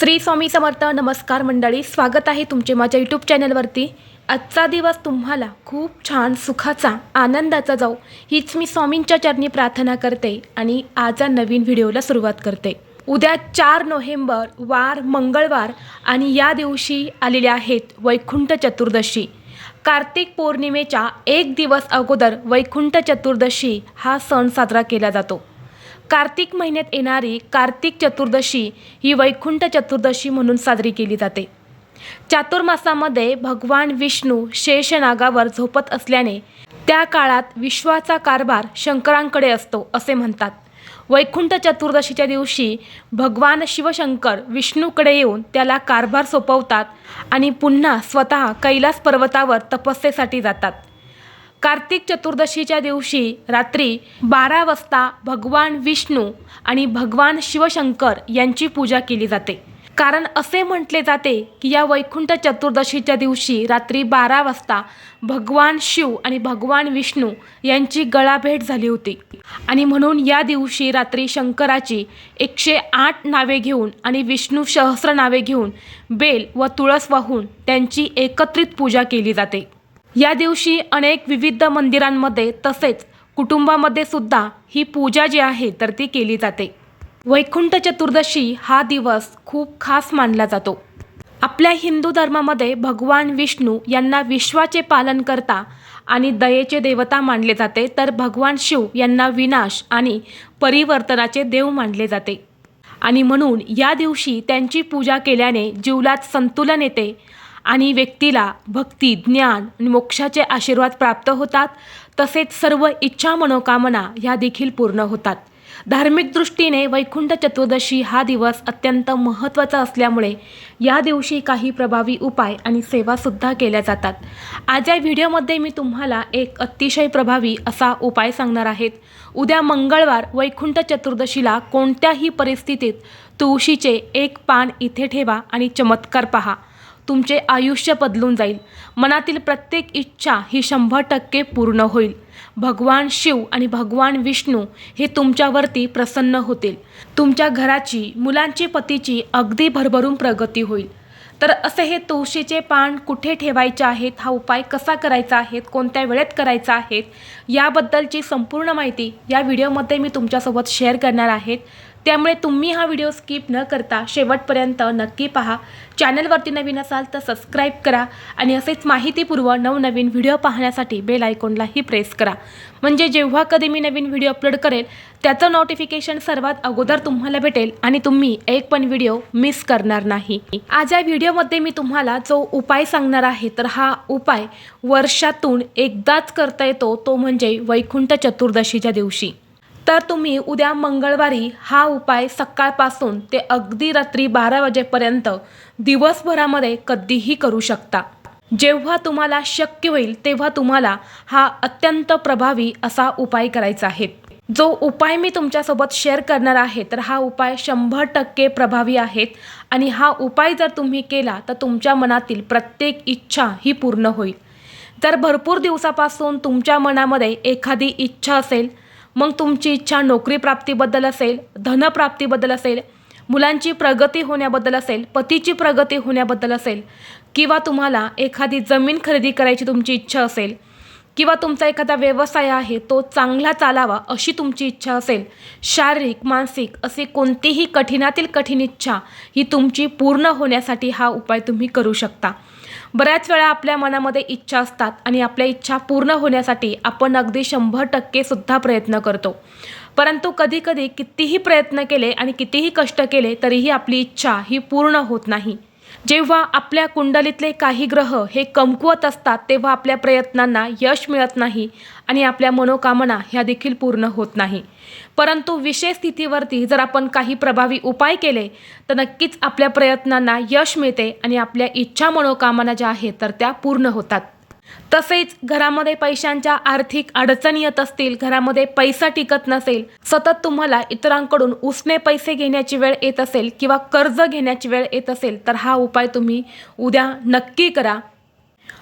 श्री स्वामी समर्थ नमस्कार मंडळी. स्वागत आहे तुमचे माझ्या यूट्यूब चॅनलवरती आजचा दिवस तुम्हाला खूप छान सुखाचा आनंदाचा जाऊ हीच मी स्वामींच्या चरणी प्रार्थना करते आणि आजचा नवीन व्हिडिओला सुरुवात करते. उद्या चार नोव्हेंबर वार मंगळवार आणि या दिवशी आलेले आहेत वैकुंठ चतुर्दशी. कार्तिक पौर्णिमेच्या एक दिवस अगोदर वैकुंठ चतुर्दशी हा सण साजरा केला जातो. कार्तिक महिन्यात येणारी कार्तिक चतुर्दशी ही वैकुंठ चतुर्दशी म्हणून साजरी केली जाते. चातुर्मासामध्ये भगवान विष्णू शेषनागावर झोपत असल्याने त्या काळात विश्वाचा कारभार शंकरांकडे असतो असे म्हणतात. वैकुंठ चतुर्दशीच्या दिवशी भगवान शिवशंकर विष्णूकडे येऊन त्याला कारभार सोपवतात आणि पुन्हा स्वतः कैलास पर्वतावर तपस्येसाठी जातात. कार्तिक चतुर्दशीच्या दिवशी रात्री बारा वाजता भगवान विष्णू आणि भगवान शिवशंकर यांची पूजा केली जाते. कारण असे म्हटले जाते की या वैकुंठ चतुर्दशीच्या दिवशी रात्री बारा वाजता भगवान शिव आणि भगवान विष्णू यांची गळाभेट झाली होती. आणि म्हणून या दिवशी रात्री शंकराची एकशे आठ नावे घेऊन आणि विष्णू सहस्र नावे घेऊन बेल व तुळस वाहून त्यांची एकत्रित पूजा केली जाते. या दिवशी अनेक विविध मंदिरांमध्ये तसेच कुटुंबामध्ये सुद्धा ही पूजा जी आहे तर ती केली जाते. वैकुंठ चतुर्दशी हा दिवस खूप खास मानला जातो. आपल्या हिंदू धर्मामध्ये भगवान विष्णू यांना विश्वाचे पालन करता आणि दयेचे देवता मानले जाते तर भगवान शिव यांना विनाश आणि परिवर्तनाचे देव मानले जाते. आणि म्हणून या दिवशी त्यांची पूजा केल्याने जीवलात संतुलन येते आणि व्यक्तीला भक्ती ज्ञान आणि मोक्षाचे आशीर्वाद प्राप्त होतात. तसेच सर्व इच्छा मनोकामना ह्या देखील पूर्ण होतात. धार्मिक दृष्टीने वैकुंठ चतुर्दशी हा दिवस अत्यंत महत्त्वाचा असल्यामुळे या दिवशी काही प्रभावी उपाय आणि सेवासुद्धा केल्या जातात. आज या व्हिडिओमध्ये मी तुम्हाला एक अतिशय प्रभावी असा उपाय सांगणार आहेत उद्या मंगळवार वैकुंठ चतुर्दशीला कोणत्याही परिस्थितीत तुळशीचे एक पान इथे ठेवा आणि चमत्कार पहा. तुमचे आयुष्य बदलून जाईल. मनातील प्रत्येक इच्छा ही शंभर टक्के पूर्ण होईल. भगवान शिव आणि भगवान विष्णू हे तुमच्यावरती प्रसन्न होतील. तुमच्या घराची मुलांची पतीची अगदी भरभरून प्रगती होईल. तर असे हे तुळशीचे पान कुठे ठेवायचे आहेत? हा उपाय कसा करायचा आहे? कोणत्या वेळेत करायचा आहे? याबद्दलची संपूर्ण माहिती या व्हिडिओमध्ये मी तुमच्यासोबत शेअर करणार आहेत त्यामुळे तुम्ही हा व्हिडिओ स्किप न करता शेवटपर्यंत नक्की पहा. चॅनलवरती नवीन असाल तर सबस्क्राईब करा आणि असेच माहितीपूर्व नवनवीन व्हिडिओ पाहण्यासाठी बेल आयकॉनलाही प्रेस करा. म्हणजे जेव्हा कधी मी नवीन व्हिडिओ अपलोड करेल त्याचं नोटिफिकेशन सर्वात अगोदर तुम्हाला भेटेल आणि तुम्ही एक पण व्हिडिओ मिस करणार नाही. आज या व्हिडिओमध्ये मी तुम्हाला जो उपाय सांगणार आहे तर हा उपाय वर्षातून एकदाच करता येतो तो म्हणजे वैकुंठ चतुर्दशीच्या दिवशी. तर तुम्ही उद्या मंगळवारी हा उपाय सकाळपासून ते अगदी रात्री बारा वाजेपर्यंत दिवसभरामध्ये कधीही करू शकता. जेव्हा तुम्हाला शक्य होईल तेव्हा तुम्हाला हा अत्यंत प्रभावी असा उपाय करायचा आहे. जो उपाय मी तुमच्यासोबत शेअर करणार आहे तर हा उपाय शंभर टक्के प्रभावी आहेत आणि हा उपाय जर तुम्ही केला तर तुमच्या मनातील प्रत्येक इच्छा ही पूर्ण होईल. जर भरपूर दिवसापासून तुमच्या मनामध्ये एखादी इच्छा असेल मग तुमची इच्छा नोकरी प्राप्तीबद्दल असेल धनप्राप्तीबद्दल असेल मुलांची प्रगती होण्याबद्दल असेल पतीची प्रगती होण्याबद्दल असेल किंवा तुम्हाला एखादी जमीन खरेदी करायची तुमची इच्छा असेल किंवा तुमचा एखादा व्यवसाय आहे तो चांगला चालावा अशी तुमची इच्छा असेल शारीरिक मानसिक अशी कोणतीही कठीणातील कठीण इच्छा ही तुमची पूर्ण होण्यासाठी हा उपाय तुम्ही करू शकता. बऱ्याच वेळा आपल्या मनामध्ये इच्छा असतात आणि आपल्या इच्छा पूर्ण होण्यासाठी आपण अगदी शंभर टक्के सुद्धा प्रयत्न करतो. परंतु कधीकधी कितीही प्रयत्न केले आणि कितीही कष्ट केले तरीही आपली इच्छा ही पूर्ण होत नाही. जेव्हा आपल्या कुंडलीतले काही ग्रह हे कमकुवत असतात तेव्हा आपल्या प्रयत्नांना यश मिळत नाही आणि आपल्या मनोकामना ह्या देखील पूर्ण होत नाही. परंतु विशेष स्थितीवरती जर आपण काही प्रभावी उपाय केले तर नक्कीच आपल्या प्रयत्नांना यश मिळते आणि आपल्या इच्छा मनोकामना ज्या आहेत तर त्या पूर्ण होतात. तसेच घरामध्ये पैशांच्या आर्थिक अडचणी येत असतील घरामध्ये पैसा टिकत नसेल सतत तुम्हाला इतरांकडून उसने पैसे घेण्याची वेळ येत असेल किंवा कर्ज घेण्याची वेळ येत असेल तर हा उपाय तुम्ही उद्या नक्की करा.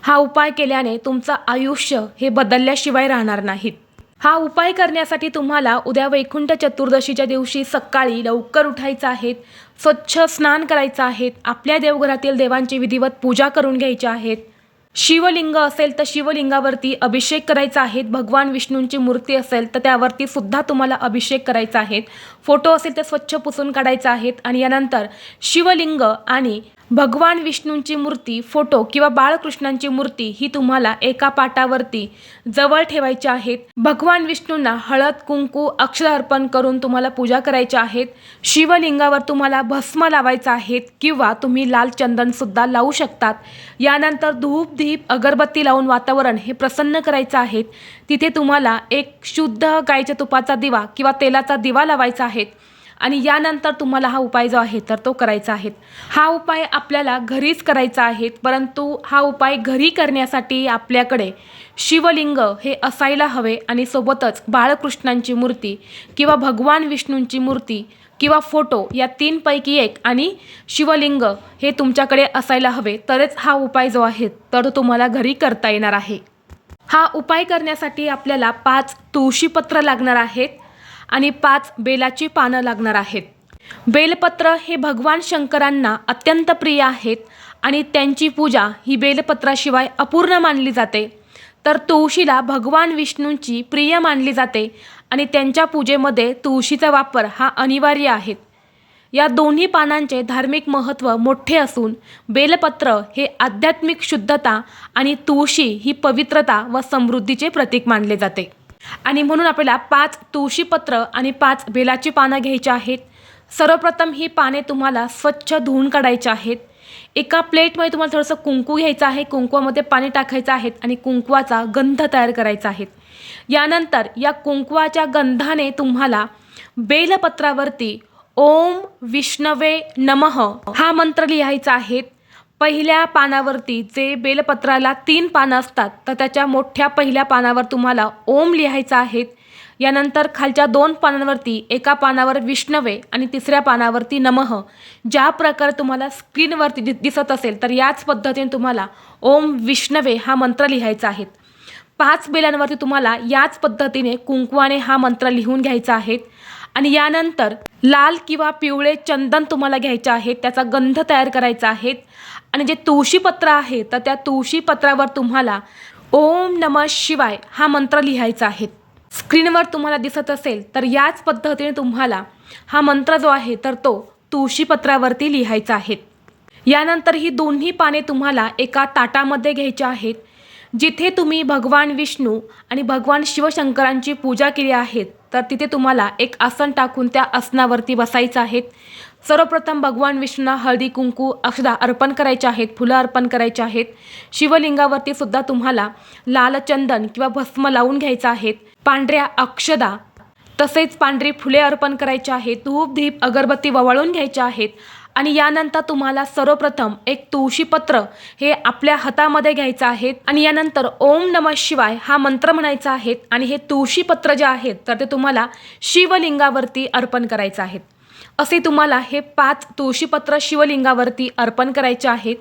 हा उपाय केल्याने तुमचं आयुष्य हे बदलल्याशिवाय राहणार नाहीत हा उपाय करण्यासाठी तुम्हाला उद्या वैकुंठ चतुर्दशीच्या दिवशी सकाळी लवकर उठायचं आहेत स्वच्छ स्नान करायचं आहेत आपल्या देवघरातील देवांची विधिवत पूजा करून घ्यायची आहेत शिवलिंग असेल तर शिवलिंगावरती अभिषेक करायचा आहे. भगवान विष्णूंची मूर्ती असेल तर त्यावरती सुद्धा तुम्हाला अभिषेक करायचा आहे. फोटो असेल तर स्वच्छ पुसून काढायचा आहेत आणि यानंतर शिवलिंग आणि भगवान विष्णूंची मूर्ती फोटो किंवा बाळकृष्णांची मूर्ती ही तुम्हाला एका पाटावरती जवळ ठेवायची आहेत. भगवान विष्णूंना हळद कुंकू अक्षर अर्पण करून तुम्हाला पूजा करायची आहेत. शिवलिंगावर तुम्हाला भस्म लावायचं आहेत किंवा तुम्ही लाल चंदन सुद्धा लावू शकतात. यानंतर धूप दीप अगरबत्ती लावून वातावरण हे प्रसन्न करायचं आहे तिथे तुम्हाला एक शुद्ध गायच्या तुपाचा दिवा किंवा तेलाचा दिवा लावायचा आहे आणि यानंतर तुम्हाला हा उपाय जो आहे तर तो करायचा आहे. हा उपाय आपल्याला घरीच करायचा आहे परंतु हा उपाय घरी करण्यासाठी आपल्याकडे शिवलिंग हे असायला हवे आणि सोबतच बाळकृष्णांची मूर्ती किंवा भगवान विष्णूंची मूर्ती किंवा फोटो या तीनपैकी एक आणि शिवलिंग हे तुमच्याकडे असायला हवे. तरच हा उपाय जो आहे तर तो तुम्हाला घरी करता येणार आहे. हा उपाय करण्यासाठी आपल्याला पाच तुळशीपत्र लागणार आहेत. आणि पाच बेलाची पानं लागणार आहेत. बेलपत्र हे भगवान शंकरांना अत्यंत प्रिय आहेत आणि त्यांची पूजा ही बेलपत्राशिवाय अपूर्ण मानली जाते. तर तुळशीला भगवान विष्णूंची प्रिय मानली जाते आणि त्यांच्या पूजेमध्ये तुळशीचा वापर हा अनिवार्य आहे. या दोन्ही पानांचे धार्मिक महत्त्व मोठे असून बेलपत्र हे आध्यात्मिक शुद्धता आणि तुळशी ही पवित्रता व समृद्धीचे प्रतीक मानले जाते. आणि म्हणून आपल्याला पाच तुळशीपत्र आणि पाच बेलाची पानं घ्यायची आहेत. सर्वप्रथम ही पाने तुम्हाला स्वच्छ धुवून काढायची आहेत. एका प्लेटमध्ये तुम्हाला थोडंसं कुंकू घ्यायचं आहे. कुंकवामध्ये पाणी टाकायचं आहे आणि कुंकवाचा गंध तयार करायचा आहे. यानंतर या कुंकवाच्या गंधाने तुम्हाला बेलपत्रावरती ओम विष्णवे नमः हा मंत्र लिहायचा आहे. पहिल्या पानावरती जे बेलपत्राला तीन पानं असतात तर त्याच्या मोठ्या पहिल्या पानावर तुम्हाला ओम लिहायचा आहे. यानंतर खालच्या दोन पानांवरती एका पानावर विष्णवे आणि तिसऱ्या पानावरती नमः. ज्या प्रकारे तुम्हाला स्क्रीनवरती दि दिसत असेल तर याच पद्धतीने तुम्हाला ओम विष्णवे हा मंत्र लिहायचा आहे. पाच बेलांवरती तुम्हाला याच पद्धतीने कुंकवाने हा मंत्र लिहून घ्यायचा आहे. आणि यानंतर लाल किंवा पिवळे चंदन तुम्हाला घ्यायचे आहेत त्याचा गंध तयार करायचा आहे. आणि जे तुळशीपत्र आहे तर त्या तुळशीपत्रावर तुम्हाला ओम नम शिवाय हा मंत्र लिहायचा आहे. स्क्रीनवर तुम्हाला दिसत असेल तर याच पद्धतीने तुम्हाला हा मंत्र जो आहे तर तो तुळशीपत्रावरती लिहायचा आहे. यानंतर ही दोन्ही पाने तुम्हाला एका ताटामध्ये घ्यायची आहेत. जिथे तुम्ही भगवान विष्णू आणि भगवान शिवशंकरांची पूजा केली आहेत तर तिथे तुम्हाला एक आसन टाकून त्या आसनावरती बसायचं आहे. सर्वप्रथम भगवान विष्णूंना हळदी कुंकू अक्षदा अर्पण करायचे आहेत फुलं अर्पण करायचे आहेत. शिवलिंगावरती सुद्धा तुम्हाला लाल चंदन किंवा भस्म लावून घ्यायचं आहेत पांढऱ्या अक्षदा तसेच पांढरी फुले अर्पण करायचे आहेत. धूप दीप अगरबत्ती ववाळून घ्यायच्या आहेत. आणि यानंतर तुम्हाला सर्वप्रथम एक तुळशीपत्र हे आपल्या हातामध्ये घ्यायचं आहे. आणि यानंतर ओम नम शिवाय हा मंत्र म्हणायचा आहे. आणि हे तुळशीपत्र जे आहेत तर ते तुम्हाला शिवलिंगावरती अर्पण करायचं आहे. असे तुम्हाला हे पाच तुळशीपत्र शिवलिंगावरती अर्पण करायचे आहेत.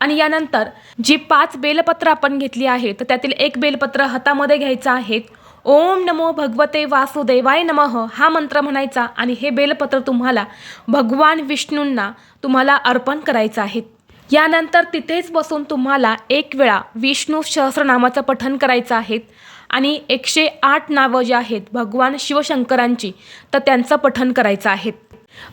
आणि यानंतर जी पाच बेलपत्र आपण घेतली आहेत तर त्यातील एक बेलपत्र हातामध्ये घ्यायचं आहे. ओम नमो भगवते वासुदेवाय नमः हा मंत्र म्हणायचा आणि हे बेलपत्र तुम्हाला भगवान विष्णूंना तुम्हाला अर्पण करायचं आहे. यानंतर तिथेच बसून तुम्हाला एक वेळा विष्णू सहस्रनामाचं पठण करायचं आहे आणि एकशे आठ नावं जी आहेत भगवान शिवशंकरांची तर त्यांचं पठण करायचं आहे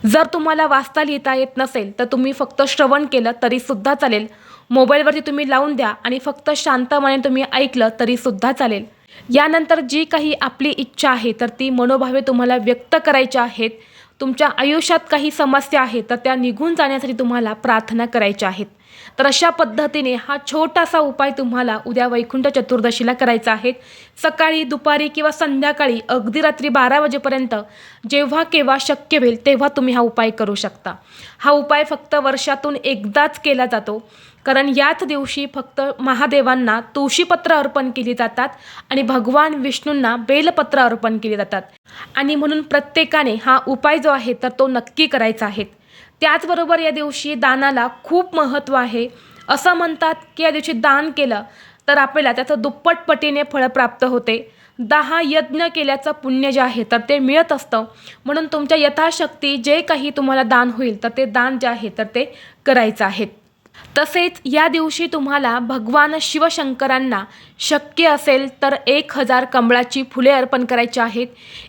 जर तुम्हाला वाचता लिहिता येत नसेल तर तुम्ही फक्त श्रवण केलं तरीसुद्धा चालेल. मोबाईलवरती तुम्ही लावून द्या आणि फक्त शांतपणे तुम्ही ऐकलं तरीसुद्धा चालेल. यानंतर जी काही आपली इच्छा आहे तर ती मनोभावे तुम्हाला व्यक्त करायच्या आहेत. तुमच्या आयुष्यात काही समस्या आहेत तर त्या निघून जाण्यासाठी तुम्हाला प्रार्थना करायच्या आहेत. तर अशा पद्धतीने हा छोटासा उपाय तुम्हाला उद्या वैकुंठ चतुर्दशीला करायचा आहे. सकाळी दुपारी किंवा संध्याकाळी अगदी रात्री बारा वाजेपर्यंत जेव्हा केव्हा शक्य होईल तेव्हा तुम्ही हा उपाय करू शकता. हा उपाय फक्त वर्षातून एकदाच केला जातो. कारण याच दिवशी फक्त महादेवांना तुळशीपत्र अर्पण केली जातात आणि भगवान विष्णूंना बेलपत्र अर्पण केली जातात. आणि म्हणून प्रत्येकाने हा उपाय जो आहे तर तो नक्की करायचा आहे. त्याचबरोबर या दिवशी दानाला खूप महत्त्व आहे. असं म्हणतात की या दिवशी दान केलं तर आपल्याला त्याचं दुप्पट पटीने फळ प्राप्त होते. दहा यज्ञ केल्याचं पुण्य जे आहे तर ते मिळत असतं. म्हणून तुमच्या यथाशक्ती जे काही तुम्हाला दान होईल तर ते दान जे आहे तर ते करायचं आहे. तसेच या दिवशी तुम्हाला भगवान शिवशंकरांना शक्य असेल तर एक हजार कमळाची फुले अर्पण करायची आहेत.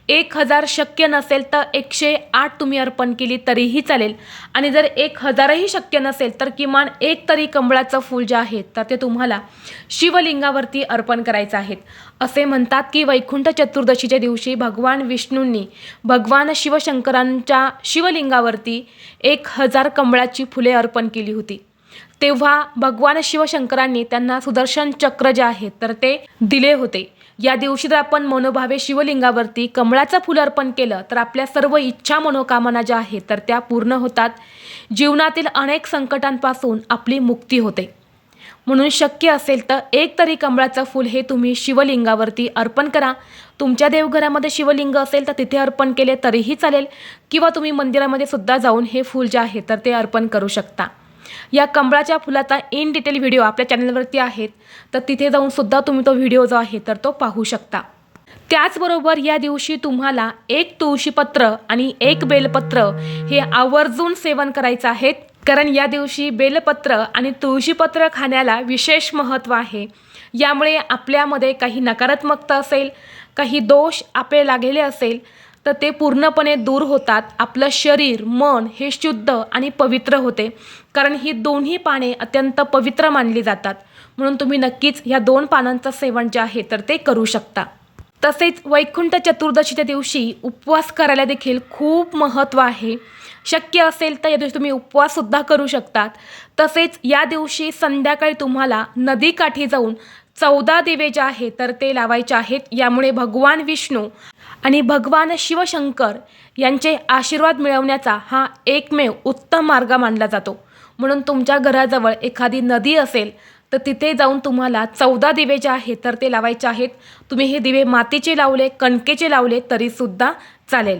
एक हजार शक्य नसेल तर एकशे आठ तुम्ही अर्पण केली तरीही चालेल. आणि जर एक हजारही शक्य नसेल तर किमान एक तरी कमळाचं फूल जे आहे तर ते तुम्हाला शिवलिंगावरती अर्पण करायचं आहे असे म्हणतात की वैकुंठ चतुर्दशीच्या दिवशी भगवान विष्णूंनी भगवान शिवशंकरांच्या शिवलिंगावरती एक हजार कमळाची फुले अर्पण केली होती. तेव्हा भगवान शिवशंकरांनी त्यांना सुदर्शन चक्र जे आहे तर ते दिले होते. या दिवशी जर आपण मनोभावे शिवलिंगावरती कमळाचं फुल अर्पण केलं तर आपल्या सर्व इच्छा मनोकामना ज्या आहेत तर त्या पूर्ण होतात. जीवनातील अनेक संकटांपासून आपली मुक्ती होते. म्हणून शक्य असेल तर एक तरी कमळाचं फूल हे तुम्ही शिवलिंगावरती अर्पण करा. तुमच्या देवघरामध्ये शिवलिंग असेल तर तिथे अर्पण केले तरीही चालेल. किंवा तुम्ही मंदिरामध्ये सुद्धा जाऊन हे फूल जे आहे तर ते अर्पण करू शकता. या कमळाच्या फुलाचा इन डिटेल व्हिडिओ आपल्या चॅनलवरती आहेत. तर तिथे जाऊनसुद्धा तुम्ही तो व्हिडिओ जो आहे तर तो पाहू शकता. त्याचबरोबर या दिवशी तुम्हाला एक तुळशीपत्र आणि एक बेलपत्र हे आवर्जून सेवन करायचं आहे. कारण या दिवशी बेलपत्र आणि तुळशीपत्र खाण्याला विशेष महत्त्व आहे. यामुळे आपल्यामध्ये काही नकारात्मकता असेल काही दोष आपले लागलेले असेल तर ते पूर्णपणे दूर होतात. आपलं शरीर मन हे शुद्ध आणि पवित्र होते. कारण ही दोन्ही पाने अत्यंत पवित्र मानली जातात. म्हणून तुम्ही नक्कीच ह्या दोन पानांचं सेवन जे आहे तर ते करू शकता. तसेच वैकुंठ चतुर्दशीच्या दिवशी उपवास करायला देखील खूप महत्त्व आहे. शक्य असेल तर या दिवशी तुम्ही उपवाससुद्धा करू शकतात. तसेच या दिवशी संध्याकाळी तुम्हाला नदीकाठी जाऊन चौदा दिवे जे आहे तर ते लावायचे आहेत. यामुळे भगवान विष्णू आणि भगवान शिवशंकर यांचे आशीर्वाद मिळवण्याचा हा एकमेव उत्तम मार्ग मानला जातो. म्हणून तुमच्या घराजवळ एखादी नदी असेल तर तिथे जाऊन तुम्हाला चौदा दिवे जे आहेत तर ते लावायचे आहेत. तुम्ही हे दिवे मातीचे लावले कणकेचे लावले तरीसुद्धा चालेल.